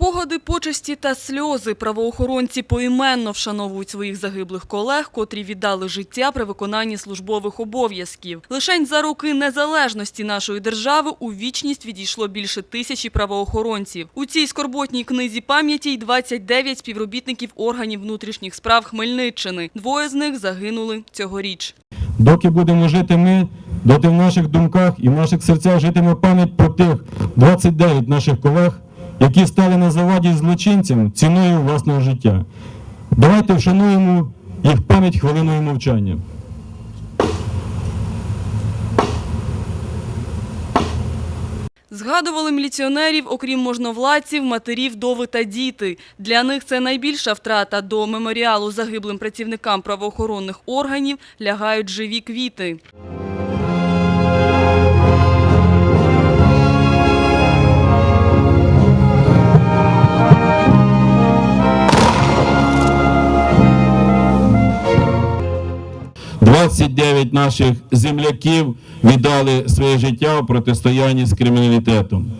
Спогади, почесті та сльози правоохоронці поіменно вшановують своїх загиблих колег, котрі віддали життя при виконанні службових обов'язків. Лишень за роки незалежності нашої держави у вічність відійшло більше тисячі правоохоронців. У цій скорботній книзі пам'яті й 29 співробітників органів внутрішніх справ Хмельниччини. Двоє з них загинули цьогоріч. Доки будемо жити ми, доти в наших думках і в наших серцях житиме пам'ять про тих 29 наших колег, які стали на заваді злочинцям ціною власного життя. Давайте вшануємо їх пам'ять хвилиною мовчання. Згадували міліціонерів, окрім можновладців, матерів, вдови та діти. Для них це найбільша втрата. До меморіалу загиблим працівникам правоохоронних органів лягають живі квіти. – 29 наших земляків віддали своє життя у протистоянні з криміналітетом.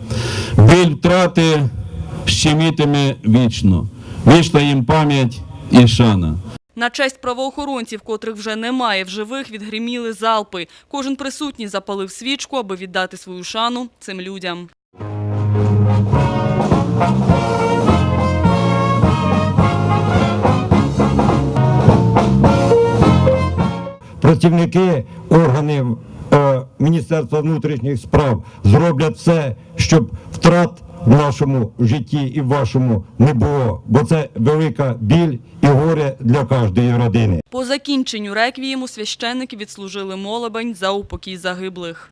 Біль втрати щемітиме вічно. Вічна їм пам'ять і шана. На честь правоохоронців, котрих вже немає в живих, відгриміли залпи. Кожен присутній запалив свічку, аби віддати свою шану цим людям. Працівники органів е, Міністерства внутрішніх справ зроблять все, щоб втрат в нашому житті і в вашому не було, бо це велика біль і горе для кожної родини. По закінченню реквієму священники відслужили молебень за упокій загиблих.